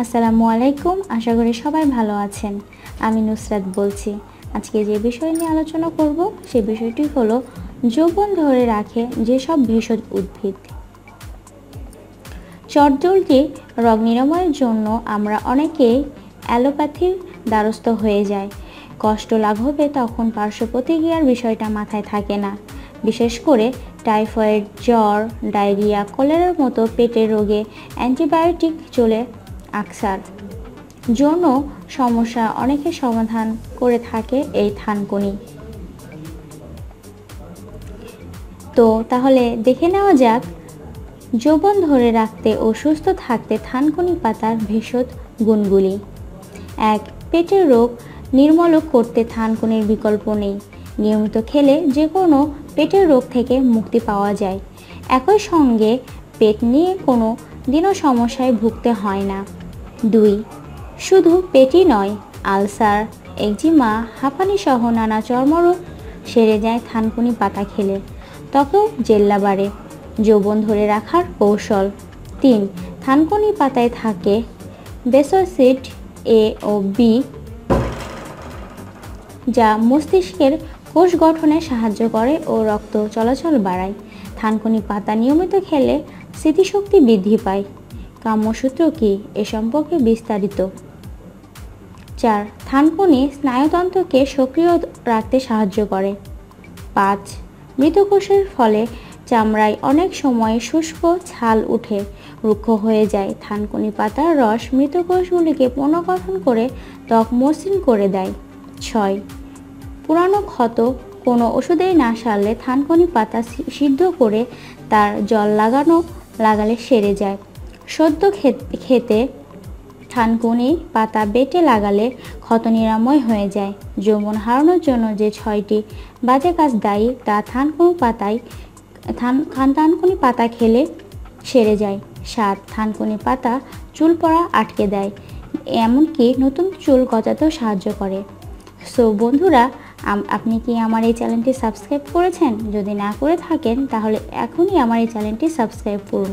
আসসালামু আলাইকুম, আশা করি সবাই ভালো আছেন। আমি নুসরাত বলছি। আজকে যে বিষয় নিয়ে আলোচনা করব, সে বিষয়টি হলো যৌবন ধরে রাখে যেসব ভেষজ উদ্ভিদ। চটজলদি রোগ নিরাময়ের জন্য আমরা অনেকেই অ্যালোপ্যাথির দ্বারস্থ হয়ে যাই। কষ্ট লাঘবে তখন পার্শ্ব প্রতিক্রিয়ার বিষয়টা মাথায় থাকে না। বিশেষ করে টাইফয়েড, জ্বর, ডায়রিয়া, কলেরার মতো পেটের রোগে অ্যান্টিবায়োটিক চলে আকসার জন্য সমস্যা অনেকে সমাধান করে থাকে এই থানকুনি। তো তাহলে দেখে নেওয়া যাক, যৌবন ধরে রাখতে ও সুস্থ থাকতে থানকুনি পাতার ভেষজ গুণগুলি। এক, পেটের রোগ নির্মূল করতে থানকুনির বিকল্প নেই। নিয়মিত খেলে যে কোনো পেটের রোগ থেকে মুক্তি পাওয়া যায়। একই সঙ্গে পেট নিয়ে কোনো দিনও সমস্যায় ভুগতে হয় না। দুই। শুধু পেটি নয়, আলসার, একজিমা হাঁপানি সহ নানা চর্মরোগ সেরে যায় থানকুনি পাতা খেলে। ত্বকেও জেল্লা বাড়ে, যৌবন ধরে রাখার কৌশল। তিন, থানকুনি পাতায় থাকে বেসোসিড এ ও বি, যা মস্তিষ্কের কোষ গঠনে সাহায্য করে ও রক্ত চলাচল বাড়ায়। থানকুনি পাতা নিয়মিত খেলে স্মৃতিশক্তি বৃদ্ধি পায়। কাম্যসূত্র কি এ সম্পর্কে বিস্তারিত? চার, থানকুনি স্নায়ুতন্ত্রকে সক্রিয় রাখতে সাহায্য করে। পাঁচ, মৃতকোষের ফলে চামড়ায় অনেক সময় শুষ্ক ছাল উঠে, রুক্ষ হয়ে যায়। থানকুনি পাতার রস মৃতকোষগুলিকে পুনর্গঠন করে ত্বক মসৃণ করে দেয়। ছয়, পুরানো ক্ষত কোনো ওষুধেই না সারলে থানকুনি পাতা সিদ্ধ করে তার জল লাগানো, লাগালে সেরে যায়। সদ্য খেতে থানকুনি পাতা বেটে লাগালে ক্ষত নিরাময় হয়ে যায়। যৌবন হারানোর জন্য যে ছয়টি বাজে কাজ দায়ী, তা থানকুনি পাতায় থান থানকুনি পাতা খেলে সেরে যায়। সাত থানকুনি পাতা চুল পড়া আটকে দেয়, এমনকি নতুন চুল গজাতেও সাহায্য করে। সো বন্ধুরা আপনি কি আমার এই চ্যানেলটি সাবস্ক্রাইব করেছেন? যদি না করে থাকেন, তাহলে এখনই আমার এই চ্যানেলটি সাবস্ক্রাইব করুন।